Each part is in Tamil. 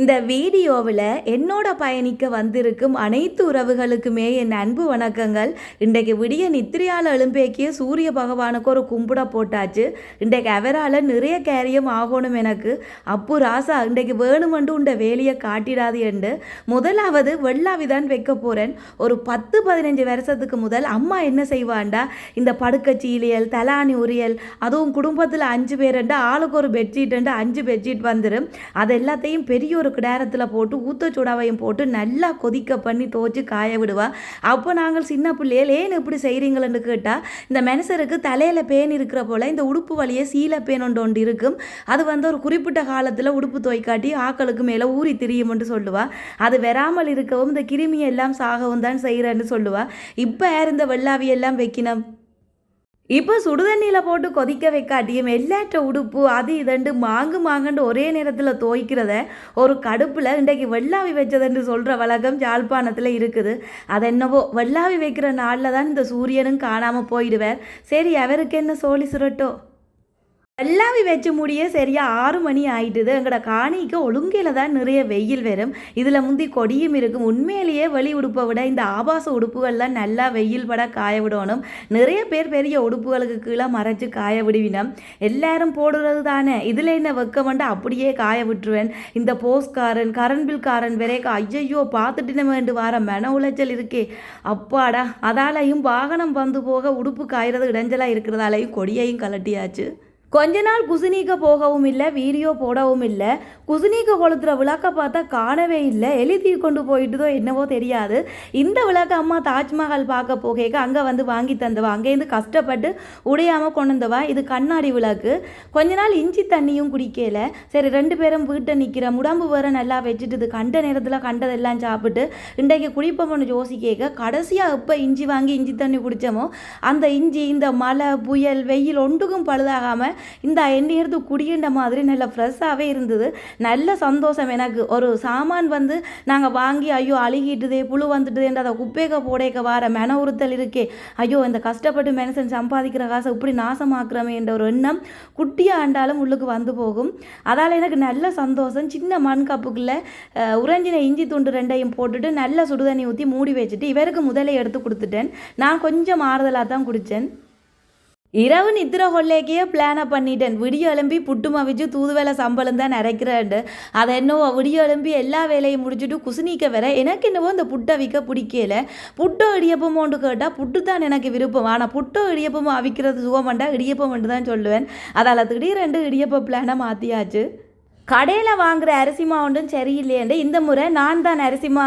இந்த வீடியோவில் என்னோட பயணிக்க வந்திருக்கும் அனைத்து உறவுகளுக்குமே என் அன்பு வணக்கங்கள். இன்றைக்கு விடிய நித்திரையால் எழும்பேக்கிய சூரிய பகவானுக்கு ஒரு கும்பிட போட்டாச்சு. இன்றைக்கு அவரால் நிறைய கேரியம் ஆகணும் எனக்கு. அப்பு ராசா இன்றைக்கு வேணுமென்று உண்ட வேலையை காட்டிடாது என்று. முதலாவது வெள்ளாவி தான் வைக்க போகிறேன் ஒரு பத்து பதினஞ்சு வருஷத்துக்கு முதல் அம்மா என்ன செய்வாண்டா? இந்த படுக்கச்சீலியல் தலானி உரியல் அதுவும் குடும்பத்தில் அஞ்சு பேருண்டா ஆளுக்கு ஒரு பெட்ஷீட் அஞ்சு பெட்ஷீட் வந்துடும் அது எல்லாத்தையும் பெரிய ஒரு கிடாரத்தில் போட்டு ஊத்த சுடாவையும் போட்டு நல்லா கொதிக்க பண்ணி துவச்சி காய விடுவா. அப்போ நாங்கள் சின்ன பிள்ளைகள் ஏன் இப்படி செய்கிறீங்களன்னு கேட்டால் இந்த மனுஷருக்கு தலையில் பேன் இருக்கிற போல் இந்த உடுப்பு வழியை சீல பேன் ஒன்று ஒன்று இருக்கும். அது வந்து ஒரு குறிப்பிட்ட காலத்தில் உடுப்பு துவைக்காட்டி ஆக்களுக்கு மேலே ஊறி திரியும்னு சொல்லுவா. அது வராமல் இருக்கவும் இந்த கிருமியெல்லாம் சாகவும் தான் செய்கிறேன்னு சொல்லுவா. இப்போ யார் இந்த வெள்ளாவி எல்லாம் வைக்கணும்? இப்போ சுடுதண்ணியில் போட்டு கொதிக்க வைக்காட்டியும் எல்லாற்ற உடுப்பு அது இதண்டு மாங்கு மாங்கண்டு ஒரே நேரத்தில் துவைக்கிறத ஒரு கடுப்பில் இன்றைக்கு வெள்ளாவி வச்சதுன்னு சொல்கிற வழக்கம் யாழ்ப்பாணத்தில் இருக்குது. அது என்னவோ வெள்ளாவி வைக்கிற நாளில் தான் இந்த சூரியனும் காணாமல் போயிடுவார். சரி அவருக்கு என்ன சோழி சுரட்டோ? வெள்ளாவி வச்சு முடிய சரியா ஆறு மணி ஆயிட்டுது. எங்கட காணிக்கு ஒழுங்கையில் தான் நிறைய வெயில் வரும். இதில் முந்தி கொடியும் இருக்கும். உண்மையிலேயே வெளி உடுப்பை விட இந்த ஆபாச உடுப்புகள்லாம் நல்லா வெயில் பட காய விடணும். நிறைய பேர் பெரிய உடுப்புகளுக்கு கீழே மறைச்சு காய விடுவினம். எல்லாரும் போடுறது தானே. இதில் என்ன வெக்கமண்டு அப்படியே காய விட்டுருவேன். இந்த போஸ்ட்காரன் கரண்ட் பில்காரன் வரைக்கும் ஐயையோ பார்த்துட்டு வேண்டு வர மன உளைச்சல் இருக்கே. அப்பாடா அதாலையும் வாகனம் வந்து போக உடுப்பு காயறது இடைஞ்சலாக இருக்கிறதாலையும் கொடியையும் கலட்டியாச்சு கொஞ்ச நாள் குசுனீக்க போகவும் இல்லை வீடியோ போடவும் இல்லை குசுனீக்க கொளுத்துற விளக்க பார்த்தா காணவே இல்லை. எழுதி கொண்டு போயிட்டுதோ என்னவோ தெரியாது. இந்த விளக்க அம்மா தாஜ்மஹால் பார்க்க போகேக்க அங்கே வந்து வாங்கி தந்தவா? அங்கேருந்து கஷ்டப்பட்டு உடையாமல் கொண்டு வந்தவா இது கண்ணாடி விளக்கு. கொஞ்ச நாள் இஞ்சி தண்ணியும் குடிக்கல. சரி ரெண்டு பேரும் வீட்டை நிற்கிற உடம்பு வேற நல்லா வச்சுட்டு இது கண்ட நேரத்தில் கண்டதெல்லாம் சாப்பிட்டு இன்றைக்கு குடிப்போம்னு யோசிக்க கடைசியாக எப்போ இஞ்சி வாங்கி இஞ்சி தண்ணி குடித்தோமோ அந்த இஞ்சி இந்த மழை புயல் வெயில் ஒன்றுக்கும் பழுதாகாமல் இந்த எண்ணெய் எடுத்து மாதிரி நல்ல ஃப்ரெஷ்ஷாகவே இருந்தது. நல்ல சந்தோஷம் எனக்கு. ஒரு சாமான் வந்து நாங்கள் வாங்கி ஐயோ அழுகிட்டுதே புழு வந்துட்டுதேன்ற அதை குப்பைக்க போடேக்க வார மன உறுத்தல் இருக்கே. ஐயோ இந்த கஷ்டப்பட்டு மனுஷன் சம்பாதிக்கிற காசை இப்படி நாசமாக்குறமே என்ற ஒரு எண்ணம் குட்டியாக ஆண்டாலும் உள்ளுக்கு வந்து போகும். அதால் எனக்கு நல்ல சந்தோஷம். சின்ன மண் கப்புக்குள்ளே உறஞ்சின உறைஞ்சின இஞ்சி துண்டு ரெண்டையும் போட்டுட்டு நல்ல சுடுதண்ணி ஊற்றி மூடி வச்சுட்டு இவருக்கு முதலே எடுத்து கொடுத்துட்டேன். நான் கொஞ்சம் ஆறுதலாக தான் குடித்தேன் இரவு நித்திர கொள்ளைக்கே பிளானை பண்ணிட்டேன். விடிய எழும்பி புட்டு மவிச்சு தூதுவேலை சம்பளம் தான் நிறைக்கிறேன் அதை என்னவோ விடிய எழும்பி எல்லா வேலையும் முடிச்சுட்டு குசுனிக்க வர எனக்கு என்னவோ இந்த புட்டை விற்க பிடிக்கல. புட்டோ இடியப்பமோன்னு கேட்டால் புட்டு தான் எனக்கு விருப்பம். ஆனால் புட்டோ இடியப்பமோ அவிக்கிறது சுகமண்டா இடியப்பம் தான் சொல்லுவேன். அதால் திடீரெண்டு இடியப்ப பிளானை மாற்றியாச்சு கடையில் வாங்குகிற அரிசி மாவுண்டும் சரியில்லையேண்டு. இந்த முறை நான் தான் அரிசி மா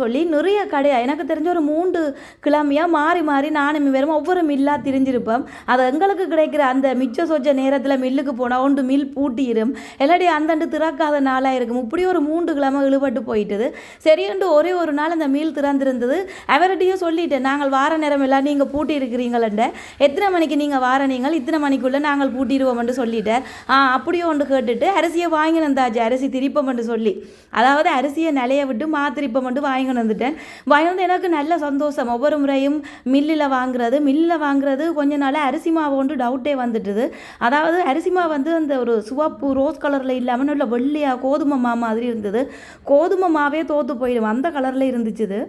சொல்லி நிறைய கடையாக எனக்கு தெரிஞ்ச ஒரு மூன்று கிழமையாக மாறி மாறி நானும் வெறும் ஒவ்வொரு மில்லாக திரிஞ்சிருப்பேன் அது எங்களுக்கு கிடைக்கிற அந்த மிச்ச சொச்ச நேரத்தில் மில்லுக்கு போனால் ஒன்று மில் பூட்டிடும் இல்லாடி அந்தண்டு திறக்காத நாளாக இருக்கும். இப்படி ஒரு மூன்று கிழமை இழுபட்டு போயிட்டது. சரின்ட்டு ஒரே ஒரு நாள் அந்த மீல் திறந்திருந்தது. அவர்கிட்டையும் சொல்லிட்டேன் நாங்கள் வார நேரம் எல்லாம் நீங்கள் பூட்டி இருக்கிறீங்களண்ட. எத்தனை மணிக்கு நீங்கள் வார நீங்கள் இத்தனை மணிக்குள்ளே நாங்கள் பூட்டிடுவோம்னு சொல்லிட்டேன். ஆ அப்படியே ஒன்று கேட்டுட்டு அரிசியை வாங்கினு வந்தாச்சு அரிசி திரிப்பம்னு சொல்லி. அதாவது அரிசியை நிலைய விட்டு மாத்திரிப்பம் வாங்கினு வந்துட்டேன். வாங்கி வந்து எனக்கு நல்ல சந்தோஷம். ஒவ்வொரு முறையும் மில்லில் வாங்குறது மில்லில் வாங்குறது கொஞ்ச நாள் அரிசி மாவு ஒன்று டவுட்டே வந்துட்டுது. அதாவது அரிசி மாவு வந்து அந்த ஒரு சிவப்பு ரோஸ் கலரில் இல்லாமல் நல்ல வெள்ளையாக கோதுமை மா மாதிரி இருந்தது. கோதுமை மாவே தோற்று போயிடும். அந்த கலரில் இருந்துச்சுது.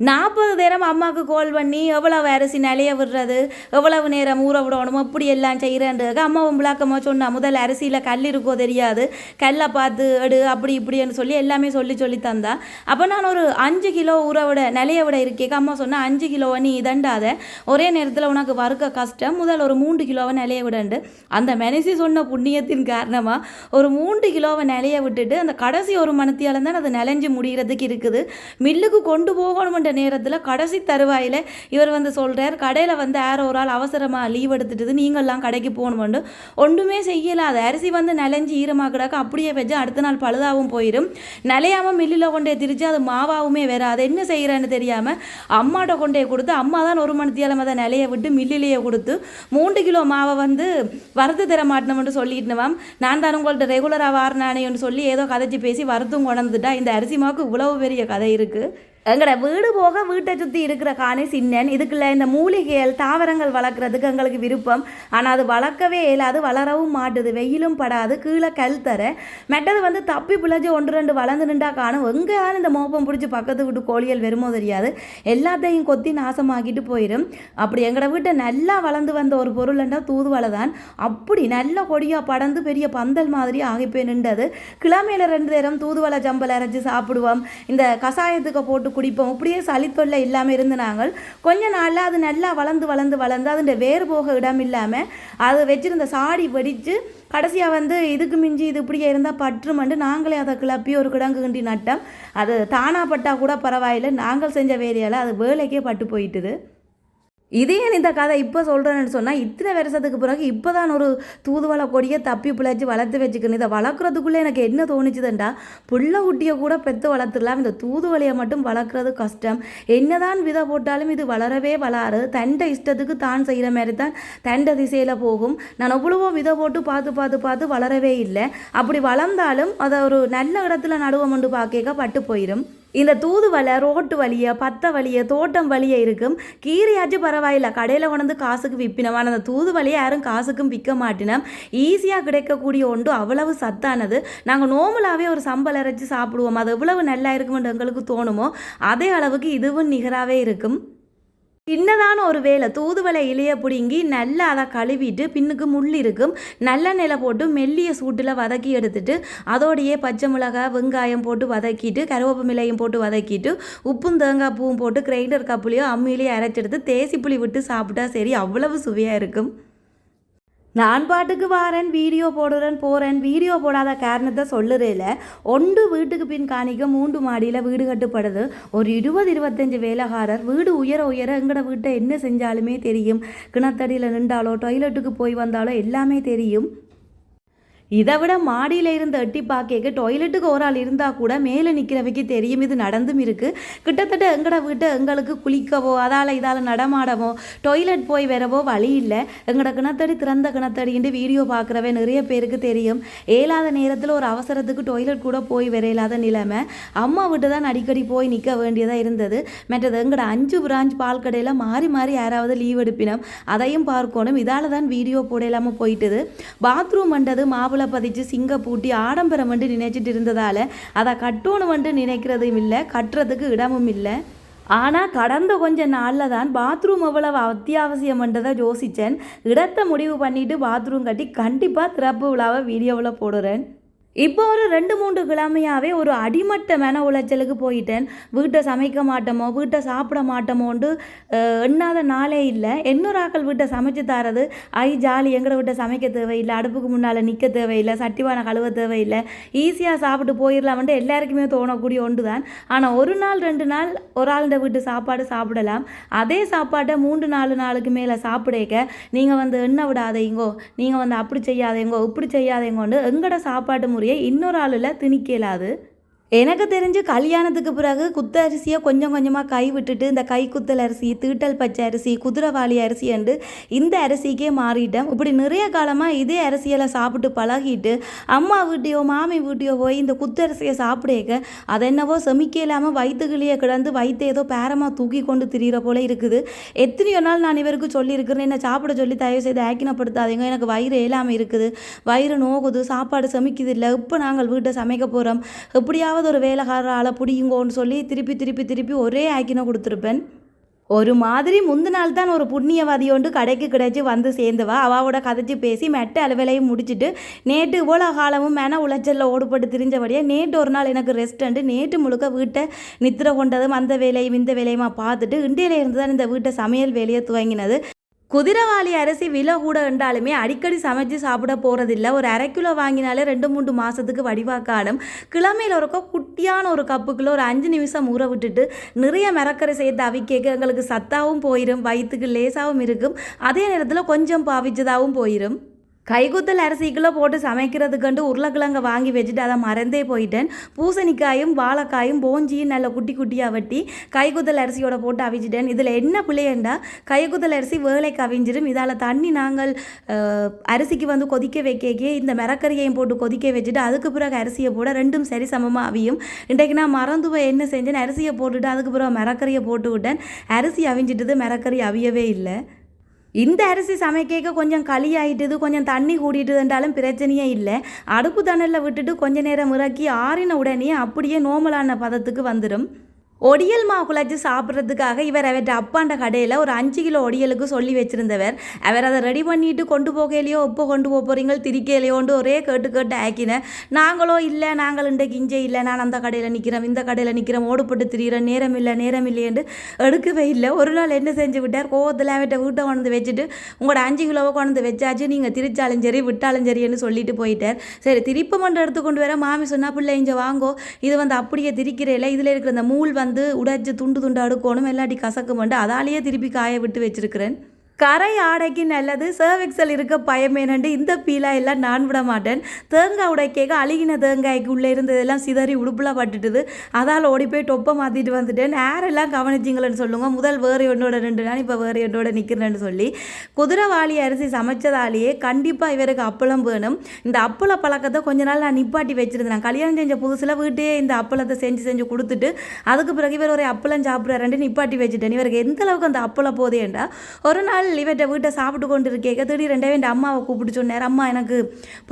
நாற்பது நேரம் அம்மாவுக்கு கால் பண்ணி எவ்வளவு அரிசி நிலைய விடுறது எவ்வளவு நேரம் ஊற விடணும் இப்படி எல்லாம் செய்கிறேன்றது அம்மாவும் விளக்கமாக சொன்னா முதல்ல அரிசியில் கல் இருக்கோ தெரியாது. கல்லை பார்த்து எடு அப்படி இப்படின்னு சொல்லி எல்லாமே சொல்லி சொல்லி தந்தா. அப்போ நான் ஒரு அஞ்சு கிலோ ஊற விட நிலைய விட இருக்கேக்கு அம்மா சொன்னால் அஞ்சு கிலோவை நீ இதண்டாத ஒரே நேரத்தில் உனக்கு வறுக்க கஷ்டம். முதல் ஒரு மூன்று கிலோவை நிலைய விடண்டு. அந்த மனசி சொன்ன புண்ணியத்தின் காரணமாக ஒரு மூன்று கிலோவை நிலைய விட்டுட்டு அந்த கடைசி ஒரு மனத்தியால் தான் அது நிலைஞ்சு முடிகிறதுக்கு இருக்குது. மில்லுக்கு கொண்டு போகணுமென்ற நேரத்தில் கடைசி தருவாயில் இவர் வந்து சொல்கிறார் கடையில் வந்து யாரோ ஒரு ஆள் அவசரமாக லீவ் எடுத்துட்டு நீங்கள்லாம் கடைக்கு போகணுமெண்டு ஒன்றுமே செய்யலை அது அரிசி வந்து நிலைஞ்சு ஈரமாக கிடக்க அப்படியே வச்சு அடுத்த நாள் பழுதாகவும் போயிடும் நிலையாமல் மில்லில் கொண்டே திரிச்சு அது மாவாவுமே வராது. என்ன செய்கிறேன்னு தெரியாமல் அம்மாட்ட கொண்டே கொடுத்து அம்மா தான் ஒரு மணித்தியாலம் அதை நிலைய விட்டு மில்லிலேயே கொடுத்து மூன்று கிலோ மாவை வந்து வறுத்து தர மாட்டோம்னு சொல்லிட்டுனவாம் நான் தான் உங்கள்கிட்ட ரெகுலராக வாரினானேன்னு சொல்லி ஏதோ கதைச்சி பேசி வறுத்தும் கொண்டுட்டா இந்த அரிசி மாவுக்கு இவ்வளவு பெரிய கதை இருக்குது எங்கட வீடு போக வீட்டை சுற்றி இருக்கிற காணி சின்னன் இதுக்குள்ள இந்த மூலிகைகள் தாவரங்கள் வளர்க்குறதுக்கு எங்களுக்கு விருப்பம். ஆனால் அது வளர்க்கவே இயலாது வளரவும் மாட்டுது வெயிலும் படாது கீழே கல் தர. மெட்டது வந்து தப்பி பிழைஞ்சு ஒன்று ரெண்டு வளர்ந்து நின்றா காணும். எங்கேயாலும் இந்த மோப்பம் பிடிச்சி பக்கத்து வீட்டு கோழிகள் வருமோ தெரியாது. எல்லாத்தையும் கொத்தி நாசமாக்கிட்டு போயிடும் அப்படி எங்கட வீட்டை நல்லா வளர்ந்து வந்த ஒரு பொருள்ண்டா தூதுவளை தான். அப்படி நல்ல கொடியாக படந்து பெரிய பந்தல் மாதிரி ஆகி போய் நின்றது. கிழமையில் ரெண்டு நேரம் தூதுவளை ஜம்பல் அரைச்சி சாப்பிடுவோம். இந்த கஷாயத்துக்கு போட்டு குடிப்போம். இப்படியே சளித்தொல்லை இல்லாமல் இருந்து நாங்கள் கொஞ்ச நாளில் அது நல்லா வளர்ந்து வளர்ந்து வளர்ந்து அதுன்ற வேர் போக இடம் இல்லாமல் அதை வச்சிருந்த சாடி வெடித்து கடைசியாக வந்து இதுக்கு மிஞ்சி இது இப்படியே இருந்தால் பற்றுமண்டு நாங்களே அதை கிளப்பி ஒரு கிடங்கு கிண்டி நட்டோம். அது தானாக பட்டால் கூட பரவாயில்லை. நாங்கள் செஞ்ச வேலையால் அது வேலைக்கே பட்டு போயிட்டுது. இதே இந்த கதை இப்போ சொல்கிறேன்னு சொன்னால் இத்தனை வருஷத்துக்கு பிறகு இப்போ தான் ஒரு தூதுவளை கொடியை தப்பி பிழைச்சி வளர்த்து வச்சுக்கணும். இதை வளர்க்குறதுக்குள்ளே எனக்கு என்ன தோணுச்சுதுண்டா? புள்ள குட்டியை கூட பெற்று வளர்த்துடலாம். இந்த தூதுவளையை மட்டும் வளர்க்குறது கஷ்டம். என்னதான் விதை போட்டாலும் இது வளரவே வளராது தண்டை இஷ்டத்துக்கு தான் செய்கிற மாதிரி தான் தண்டை திசையில் போகும். நான் அவ்வளவோ விதை போட்டு பார்த்து பார்த்து பார்த்து வளரவே இல்லை. அப்படி வளர்ந்தாலும் அதை ஒரு நல்ல இடத்துல நடுவோம் பார்க்க பட்டு போயிடும் இந்த தூதுவளை ரோட்டு வழியை பத்த வழியை தோட்டம் வழியை இருக்கும். கீரையாச்சும் பரவாயில்ல. கடையில் கொண்டு காசுக்கு விற்பினோம் ஆனால் அந்த தூதுவளையை யாரும் காசுக்கும் விற்க மாட்டினோம். ஈஸியாக கிடைக்கக்கூடிய ஒன்று அவ்வளவு சத்தானது. நாங்கள் நோமலாகவே ஒரு சம்பல் அரைச்சி சாப்பிடுவோம். அது எவ்வளவு நல்லா இருக்குமென்று எங்களுக்கு தோணுமோ அதே அளவுக்கு இதுவும் நிகராகவே இருக்கும். சின்னதான ஒரு வேலை தூதுவளை இலைய பிடுங்கி நல்லா அதை கழுவிட்டு பின்னுக்கு முள் இருக்கும். நல்ல நிலை போட்டு மெல்லிய சூட்டில் வதக்கி எடுத்துட்டு அதோடையே பச்சை மிளகாய் வெங்காயம் போட்டு வதக்கிட்டு கருவேப்பமிலையும் போட்டு வதக்கிட்டு உப்பும் தேங்காய் பூவும் போட்டு கிரைண்டர் கப்புலையோ அம்மியிலையோ அரைச்செடுத்து தேசி புளி விட்டு சாப்பிட்டா சரி அவ்வளவு சுவையாக இருக்கும். நான் பாட்டுக்கு வாரேன் வீடியோ போடுறேன் போகிறேன் வீடியோ போடாத காரணத்தை சொல்லுறேல. ஒன்று வீட்டுக்கு பின் காணிக்க மூன்று மாடியில் வீடு கட்டுப்படுது. ஒரு இருபது இருபத்தஞ்சு வேலைக்காரர் வீடு உயர உயர எங்கட வீட்டை என்ன செஞ்சாலுமே தெரியும். கிணத்தடியில் நின்றாலோ டாய்லெட்டுக்கு போய் வந்தாலோ எல்லாமே தெரியும். இதை விட மாடியில் இருந்து எட்டி பார்க்க டாய்லெட்டுக்கு ஒரு ஆள் இருந்தால் கூட மேலே நிற்கிறவைக்கு தெரியும். இது நடந்தும் இருக்குது கிட்டத்தட்ட எங்கட வீட்டை எங்களுக்கு குளிக்கவோ அதால் இதால் நடமாடவோ டாய்லெட் போய் வரவோ வழி இல்லை. எங்களோட கிணத்தடி திறந்த கிணத்தடின்ட்டு வீடியோ பார்க்குறவே நிறைய பேருக்கு தெரியும். ஏலாத நேரத்தில் ஒரு அவசரத்துக்கு டாய்லெட் கூட போய் வர இல்லாத நிலைமை. அம்மா விட்டு தான் அடிக்கடி போய் நிற்க வேண்டியதாக இருந்தது. மற்றது எங்களோட அஞ்சு பிரான்ச் பால் கடையில் மாறி மாறி யாராவது லீவ் எடுப்பினோம். அதையும் பார்க்கணும். இதால் தான் வீடியோ போட இல்லாமல் போயிட்டுது. பாத்ரூம் வந்தது மாப்பிள்ளை பதிச்சு சிங்க பூட்டி ஆடம்பரம் வந்து நினைச்சிட்டு இருந்ததால் அதை கட்டணும் வந்து நினைக்கிறதும் இல்லை கட்டுறதுக்கு இடமும் இல்லை. ஆனால் கடந்த கொஞ்ச நாளில் தான் பாத்ரூம் எவ்வளவு அத்தியாவசியம்ன்றதை யோசித்தேன் இடத்தை முடிவு பண்ணிவிட்டு பாத்ரூம் கட்டி கண்டிப்பாக திறப்பு விழாவை வீடியோவில் போடுறேன். இப்போ ஒரு ரெண்டு மூன்று கிழமையாகவே ஒரு அடிமட்ட மன உளைச்சலுக்கு போயிட்டேன். வீட்டை சமைக்க மாட்டோமோ வீட்டை சாப்பிட மாட்டோமோன்ட்டு எண்ணாத நாளே இல்லை. இன்னொரு ஆக்கள் வீட்டை சமைச்சு தரது. ஐ ஜாலி எங்களை வீட்டை சமைக்க தேவையில்லை. அடுப்புக்கு முன்னால் நிற்க தேவையில்லை. சட்டிவான கழுவ தேவையில்லை. ஈஸியாக சாப்பிட்டு போயிடலாம்ன்ட்டு எல்லாருக்குமே தோணக்கூடிய ஒன்று தான் ஆனால் ஒரு நாள் ரெண்டு நாள் ஒரு ஆளுடைய வீட்டு சாப்பாடு சாப்பிடலாம். அதே சாப்பாட்டை மூன்று நாலு நாளுக்கு மேலே சாப்பிடக்க நீங்கள் வந்து எண்ணெய் விடாதீங்கோ நீங்கள் வந்து அப்படி செய்யாதீங்கோ இப்படி செய்யாதீங்கோன்னு எங்கட சாப்பாட்டு முறையை இன்னொரு ஆளில் திணிக்கலாது. எனக்கு தெரிஞ்சு கல்யாணத்துக்கு பிறகு குத்த அரிசியை கொஞ்சம் கொஞ்சமாக கை விட்டுட்டு இந்த கை குத்தல் அரிசி தீட்டல் பச்சை அரிசி குதிரவாளி அரிசி என்று இந்த அரிசிக்கே மாறிட்டேன். இப்படி நிறைய காலமாக இதே அரிசியெல்லாம் சாப்பிட்டு பழகிட்டு அம்மா வீட்டையோ மாமி வீட்டையோ போய் இந்த குத்தரிசியை சாப்பிடேக்க அது என்னவோ செமிக்க இல்லாமல் வயிற்றுக்குள்ளேயே கிடந்து வயிற்று ஏதோ பேரமாக தூக்கி கொண்டு திரியிற போல இருக்குது. எத்தனையோ நாள் நான் இவருக்கு சொல்லியிருக்கிறேன் என்ன சாப்பிட சொல்லி தயவு செய்து ஆக்கினப்படுத்தாதீங்க எனக்கு வயிறு ஏலாமல் இருக்குது. வயிறு நோகுது சாப்பாடு சமைக்குது இல்லை இப்போ நாங்கள் வீட்டை சமைக்க போகிறோம் எப்படியாவது ஒரு வேலைக்காரர் ஆளை பிடிங்கோன்னு சொல்லி திருப்பி திருப்பி திருப்பி ஒரே ஆக்கினை கொடுத்துருப்பேன். ஒரு மாதிரி முந்த நாள் தான் ஒரு புண்ணியவாதி ஒன்று கடைக்கு கிடைச்சி வந்து சேர்ந்துவா. அவாவோட கதைச்சி பேசி மெட்ட அலுவலையும் முடிச்சுட்டு நேற்று இவ்வளோ காலமும் மென உளைச்சலில் ஓடுபட்டு திரிஞ்சபடியே நேற்று ஒரு நாள் எனக்கு ரெஸ்ட் நேற்று முழுக்க வீட்டை நித்திர கொண்டதும் அந்த வேலையும் இந்த வேலையுமா பார்த்துட்டு இண்டியில இருந்து தான் இந்த வீட்டை சமையல் வேலையை துவங்கினது. குதிரைவாளி அரிசி விலை கூட இருந்தாலுமே அடிக்கடி சமைச்சு சாப்பிட போகிறதில்ல ஒரு அரை கிலோ வாங்கினாலே ரெண்டு மூன்று மாதத்துக்கு வடிவாக்காடும். கிழமையில் ஒருக்கா குட்டியான ஒரு கப்புக்குள்ளே ஒரு அஞ்சு நிமிஷம் ஊற விட்டுட்டு நிறைய மரக்கரை சேர்த்து அவிக்கேக்க எங்களுக்கு சத்தாவும் போயிடும் வயிற்றுக்கு லேசாகவும் இருக்கும். அதே நேரத்தில் கொஞ்சம் பாவிச்சதாகவும் போயிடும் கைக்குத்தல் அரிசிக்குள்ளே போட்டு சமைக்கிறதுக்கண்டு உருளைக்கிழங்க வாங்கி வச்சுட்டு அதை மறந்தே போயிட்டேன். பூசணிக்காயும் வாழைக்காயும் போஞ்சியும் நல்ல குட்டி குட்டியாக வெட்டி கைகுத்தல் அரிசியோட போட்டு அவிச்சிட்டேன். இதில் என்ன பிள்ளையண்டா கைகுத்தல் அரிசி வேலைக்கு அவிஞ்சிடும் இதால் தண்ணி நாங்கள் அரிசிக்கு வந்து கொதிக்க வைக்கக்கே இந்த மிரக்கறியையும் போட்டு கொதிக்க வச்சுட்டு அதுக்கு பிறகு அரிசியை போட ரெண்டும் சரி சமமாக அவியும். இன்றைக்கு நான் மறந்து போய் என்ன செஞ்சேன்? அரிசியை போட்டுவிட்டு அதுக்கு பிறகு மிரக்கறியை போட்டு விட்டேன். அரிசி அவிஞ்சிட்டது மிரக்கறி அவியவே இல்லை. இந்த அரிசி சமைக்க கொஞ்சம் களி ஆகிட்டுது கொஞ்சம் தண்ணி கூடிட்டுதுன்றாலும் பிரச்சனையே இல்லை. அடுப்பு தணலில் விட்டுட்டு கொஞ்ச நேரம் இறக்கி ஆறின உடனே அப்படியே நோமலான பதத்துக்கு வந்துடும் ஒடியல் மாவு குழச்சி சாப்பிட்றதுக்காக இவர் அவர்கிட்ட அப்பாண்ட கடையில் ஒரு அஞ்சு கிலோ ஒடியலுக்கு சொல்லி வச்சிருந்தவர். அவர் அதை ரெடி பண்ணிட்டு கொண்டு போகலையோ எப்போ கொண்டு போக போகிறீங்க திரிக்கையிலையோண்டு ஒரே கேட்டு கேட்டு ஆக்கினேன் நாங்களோ இல்லை நாங்கள் இன்றைக்கு இஞ்சே இல்லை நான் அந்த கடையில் நிற்கிறோம் இந்த கடையில் நிற்கிறோம் ஓடுபட்டு திரியிறோம் நேரம் இல்லை நேரம் இல்லையேண்டு எடுக்கவே இல்லை. ஒரு நாள் என்ன செஞ்சு விட்டார்? கோவத்தில் அவர்கிட்ட வீட்டை கொண்டு வச்சுட்டு உங்களோட அஞ்சு கிலோவை கொண்டு வச்சாச்சு நீங்கள் திரிச்சாலும் சரி விட்டாலும் சரின்னு சொல்லிட்டு போயிட்டார். சரி திருப்பமன்ற எடுத்து கொண்டு வர மாமி சொன்னா பிள்ளை இங்கே வாங்கோ. இது வந்து அப்படியே திரிக்கிறேல இதில் இருக்கிற இந்த மூள் வந்து உடைச்சு துண்டு துண்டு அடுக்கணும் இல்லாட்டி கசக்க மாட்டு அதாலேயே திருப்பி காய விட்டு வச்சிருக்கிறேன். கரை ஆடைக்கு நல்லது சர்வெக்சல் இருக்க பயமேனண்டு இந்த பீலா எல்லாம் நான் விட மாட்டேன். தேங்காய் உடைக்கேக்க அழுகின தேங்காய்க்கு உள்ளே இருந்ததெல்லாம் சிதறி உடுப்பில் பட்டுட்டுது. அதால் ஓடி போய் டொப்பை மாற்றிட்டு வந்துட்டேன். யாரெல்லாம் கவனிச்சிங்களேன்னு சொல்லுங்க. முதல் வேறு ஒன்றோட ரெண்டு நாள் இப்போ வேறு ஒன்றோட நிற்கிறேன்னு சொல்லி. குதிரைவாளி அரிசி சமைச்சதாலேயே கண்டிப்பாக இவருக்கு அப்பளம் வேணும். இந்த அப்பள பழக்கத்தை கொஞ்ச நாள் நான் நிப்பாட்டி வச்சுருந்தேன். நான் கல்யாணம் செஞ்ச புதுசில் வீட்டே இந்த அப்பளத்தை செஞ்சு செஞ்சு கொடுத்துட்டு அதுக்கு பிறகு இவர் ஒரு அப்பளம் சாப்பிட்றாருன்ட்டு நிப்பாட்டி வச்சுட்டேன். இவருக்கு எந்த அளவுக்கு அந்த அப்பளம் போதேண்டா ஒரு நாள் இவர்கிட்ட வீட்டை சாப்பிட்டு கொண்டு இருக்கேக்க திடீரெண்டே என் அம்மாவை கூப்பிட்டு சொன்னார். அம்மா எனக்கு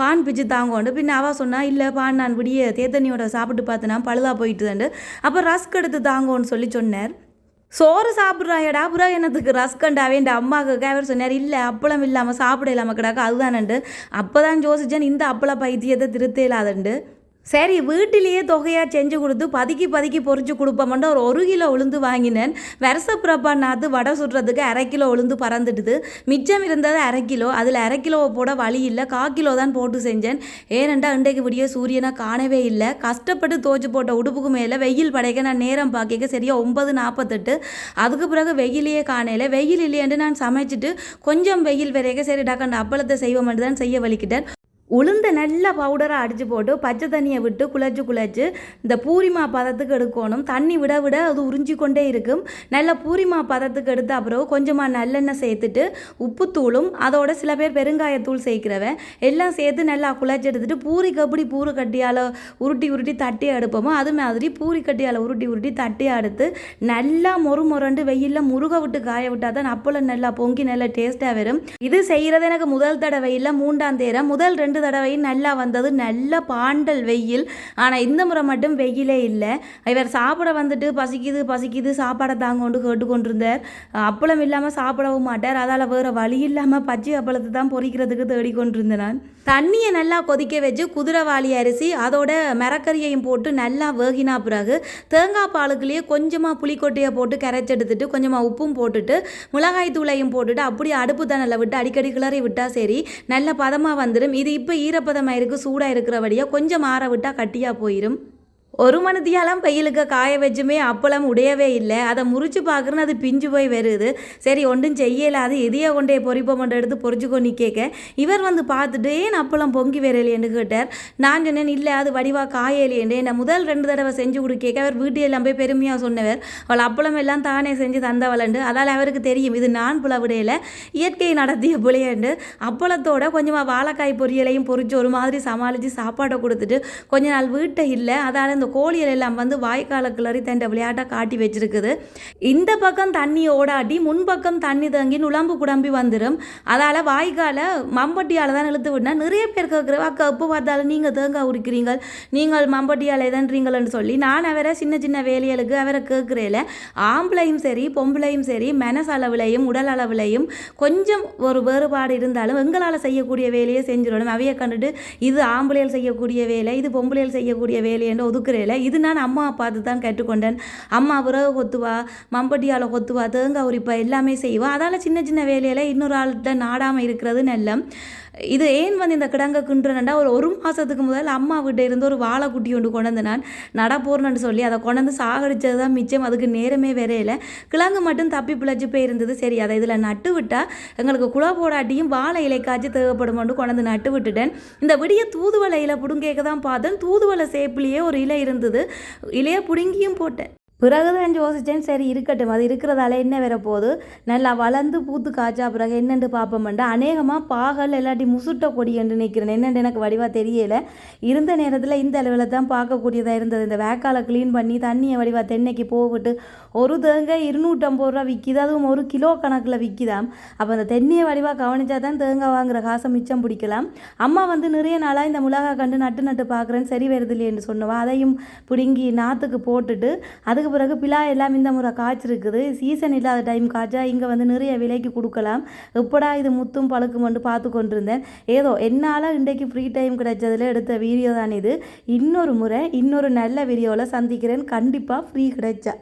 பான் பிச்சு தாங்கோண்டு. பின்ன அவள் சொன்னா இல்லை பான் நான் விடிய தேத்தண்ணியோட சாப்பிட்டு பார்த்தேனா பழுதா போயிட்டுதாண்டு. அப்போ ரஸ்க் எடுத்து தாங்கோன்னு சொல்லி சொன்னார். சோறு சாப்பிட்றாயடா. அப்புறம் என்னத்துக்கு ரஸ்கண்டாவே இந்த அம்மாவுக்கு அவர் சொன்னார் இல்லை அப்பளம் இல்லாமல் சாப்பிட இல்லாமல் கிடக்கு. அதுதானண்டு. அப்போ தான் யோசிச்சேன் இந்த அப்பள பைத்தியத்தை திருத்தே இல்லாதண்டு. சரி வீட்டிலேயே தொகையாக செஞ்சு கொடுத்து பதுக்கி பதுக்கி பொறிச்சு கொடுப்போம்ட்டு ஒரு ஒரு கிலோ உளுந்து வாங்கினேன். வருஷப்பிரப்பா நாற்று வடை சுடுறதுக்கு அரை கிலோ உளுந்து பறந்துட்டுது மிச்சம் இருந்தது அரை கிலோ. அதில் அரை கிலோவை போட வழி இல்லை. கா கிலோ தான் போட்டு செஞ்சேன். ஏனெண்டா இன்றைக்கு விடிய சூரியனை காணவே இல்லை. கஷ்டப்பட்டு தோச்சு போட்ட உடுப்புக்கு மேலே வெயில் படைக்க நான் நேரம் பார்க்க சரியாக ஒன்பது நாற்பத்தெட்டு அதுக்கு பிறகு வெயிலையே காணையில் வெயில் இல்லையென்று நான் சமைச்சிட்டு கொஞ்சம் வெயில் வரைக்கும் சரி டக்கண்ட அப்பளத்தை செய்வோம்ட்டு தான் செய்ய வலிக்கிட்டேன். உளுந்த நல்ல பவுடராக அடித்து போட்டு பச்சை தண்ணியை விட்டு குழச்சி குழச்சி இந்த பூரிமா பதத்துக்கு எடுக்கணும். தண்ணி விட விட அது உறிஞ்சி கொண்டே இருக்கும். நல்லா பூரிமா பதத்துக்கு எடுத்த அப்புறம் கொஞ்சமாக நல்லெண்ணெய் சேர்த்துட்டு உப்புத்தூளும் அதோட சில பேர் பெருங்காயத்தூள் சேர்க்கிறவன் எல்லாம் சேர்த்து நல்லா குழச்சி எடுத்துட்டு பூரிக்கு எப்படி பூரி கட்டியால் உருட்டி உருட்டி தட்டி எடுப்போமோ அது மாதிரி பூரி கட்டியால் உருட்டி உருட்டி தட்டி எடுத்து நல்லா மொறு மொரண்டு வெயிலில் முருக விட்டு காய விட்டால் தான் அப்பளம் நல்லா பொங்கி நல்லா டேஸ்ட்டாக வரும். இது செய்கிறது எனக்கு முதல் தடவை இல்லை மூன்றாம் தேரம் முதல் ரெண்டு தடவையும் நல்லா வந்தது. நல்ல பாண்டல் வெயில். ஆனால் இந்த முறை மட்டும் வெயிலே இல்லை. இவர் சாப்பிட வந்துட்டு பசிக்குது பசிக்குது சாப்பாடை தாங்கொண்டு கேட்டு கொண்டிருந்தார். அப்பளம் இல்லாமல் சாப்பிடவும் மாட்டார். அதால் வேறு வழி இல்லாமல் பச்சை அப்பளத்தை தான் பொரிக்கிறதுக்கு தேடிக்கொண்டிருந்தேன் நான் தண்ணியை நல்லா கொதிக்க வச்சு குதிரைவாளி அரிசி அதோட மரக்கறியையும் போட்டு நல்லா வேகினா பிறகு தேங்காய் பாலுக்குள்ளேயே கொஞ்சமாக புளிக்கொட்டையை போட்டு கரைச்சி எடுத்துட்டு கொஞ்சமாக உப்பும் போட்டுட்டு மிளகாய் தூளையும் போட்டுட்டு அப்படியே அடுப்பு தணலை விட்டு அடிக்கடி கிளறி விட்டால் சரி நல்ல பதமாக வந்துடும் இது இப்போ ஈரப்பதமாக இருக்குது சூடாக இருக்கிறபடியாக கொஞ்சம் ஆற விட்டால் கட்டியாக போயிடும் ஒரு மணித்தியாலம் வெயிலுக்கு காய வச்சுமே அப்பளம் உடையவே இல்லை. அதை முறிச்சு பார்க்குறேன்னு அது பிஞ்சு போய் வருது. சரி ஒன்றும் செய்யலாது இதையே கொண்டே பொறிப்ப எடுத்து பொறிச்சு கொண்டு கேட்க. இவர் வந்து பார்த்துட்டு ஏன் அப்பளம் பொங்கி வரலையேன்னு கேட்டார். நான் சொன்னேன் இல்லை அது வடிவாக காயலையேண்டு நான் முதல் ரெண்டு தடவை செஞ்சு கொடுக்க அவர் வீட்டு எல்லாம் போய் பெருமையாக சொன்னவர். அவள் அப்பளம் எல்லாம் தானே செஞ்சு தந்தவளண்டு அதால் அவருக்கு தெரியும் இது நான் புலவிடையில் இயற்கை நடத்திய புலையண்டு அப்பளத்தோட கொஞ்சமாக வாழைக்காய் பொரியலையும் பொறிச்சு ஒரு மாதிரி சமாளித்து சாப்பாடை கொடுத்துட்டு கொஞ்ச நாள் வீட்டை இல்லை. அதால் இந்த கோழிகள் எல்லாம் வந்து வாய்க்கால கிளறி தண்ட விளையாட்டை காட்டி வச்சிருக்குது. இந்த பக்கம் தண்ணி ஓடாட்டி முன்பக்கம் தண்ணி தங்கி நுழம்பு குடம்பி வந்துடும் அதால் வாய்க்கால மம்பட்டியால் தான் இழுத்து விடனா நிறைய பேர் கேட்குற அக்கா எப்போ பார்த்தாலும் நீங்கள் தேங்காய் உரிக்கிறீங்க நீங்கள் மம்பட்டியால் எதன்றீங்களன்னு சொல்லி நான் அவரை சின்ன சின்ன வேலைகளுக்கு அவரை கேட்குறேல ஆம்பளையும் சரி பொம்பளையும் சரி மனசளவுலையும் உடல் அளவுலையும் கொஞ்சம் ஒரு வேறுபாடு இருந்தாலும் எங்களால் செய்யக்கூடிய வேலையை செஞ்சிடணும். அவையை கண்டுட்டு இது ஆம்பளையால் செய்யக்கூடிய வேலை இது பொம்பளையால் செய்யக்கூடிய வேலை என்று ஒதுக்குறேல இது நான் அம்மா பார்த்து தான் கேட்டுக்கொண்டேன். அம்மா விறகு கொத்துவா மம்பட்டியால் கொத்துவா தேங்காய் உரிப்பா எல்லாமே செய்வா. அதால் சின்ன சின்ன வேலையில் இன்னொரு ஆள்கிட்ட நாடாமல் இருக்கிறது நல்ல இது ஏன் வந்து இந்த கிடங்க கிண்டுறேன்டா ஒரு ஒரு மாதத்துக்கு முதல் அம்மா வீட்டை இருந்து ஒரு வாழைக்குட்டி ஒன்று கொண்டு நான் நட போகிறேன்னு சொல்லி அதை கொண்டு சாகடிச்சது தான் மிச்சம். அதுக்கு நேரமே வரையில கிழங்கு மட்டும் தப்பி பிழைச்சி போயிருந்தது. சரி அதை இதில் நட்டு விட்டால் எங்களுக்கு குழா போடாட்டியும் வாழை இலைக்காச்சு தேவைப்படும் கொண்டு நட்டு விட்டுட்டேன். இந்த விடிய தூதுவளை இலை பிடுங்கேக்க தான் பார்த்தேன். தூதுவளை சேப்பிலேயே ஒரு இலை இருந்தது. இலையை பிடுங்கியும் போட்டேன். பிறகுதான் யோசித்தேன் சரி இருக்கட்டும். அது இருக்கிறதால என்ன வேற போகுது? நல்லா வளர்ந்து பூத்து காய்ச்சா பிறகு என்னென்று பார்ப்போம்ண்டா அநேகமாக பாகல் இல்லாட்டி முசுட்ட கொடி என்று நிற்கிறேன் என்னென்று எனக்கு வடிவாக தெரியலை. இருந்த நேரத்தில் இந்த அளவில் தான் பார்க்கக்கூடியதாக இருந்தது. இந்த வேக்காலை க்ளீன் பண்ணி தண்ணியை வடிவாக தென்னைக்கு போவிட்டு ஒரு தேங்காய் இருநூற்றம்பது ரூபா விற்கிது அதுவும் ஒரு கிலோ கணக்கில் விற்கிதாம் அப்போ அந்த தென்னியை வடிவாக கவனிச்சா தான் தேங்காய் வாங்குற காசை மிச்சம் பிடிக்கலாம். அம்மா வந்து நிறைய நாளாக இந்த மிளகா கண்டு நட்டு நட்டு பார்க்குறேன் சரி வருது இல்லையேன்னு சொன்னவா. அதையும் பிடுங்கி நாற்றுக்கு போட்டுட்டு அதுக்கு பிறகு பிலா எல்லாம் இந்த முறை காய்ச்சிருக்குது. சீசன் இல்லாத டைம் காய்ச்சா இங்கே வந்து நிறைய விலைக்கு கொடுக்கலாம். எப்படா இது முத்தும் பழுக்குமென்று பார்த்து கொண்டிருந்தேன். ஏதோ என்னால் இன்றைக்கு ஃப்ரீ டைம் கிடைச்சதுல எடுத்த வீடியோ தான் இது. இன்னொரு முறை இன்னொரு நல்ல வீடியோவில் சந்திக்கிறேன். கண்டிப்பாக ஃப்ரீ கிடைச்சா.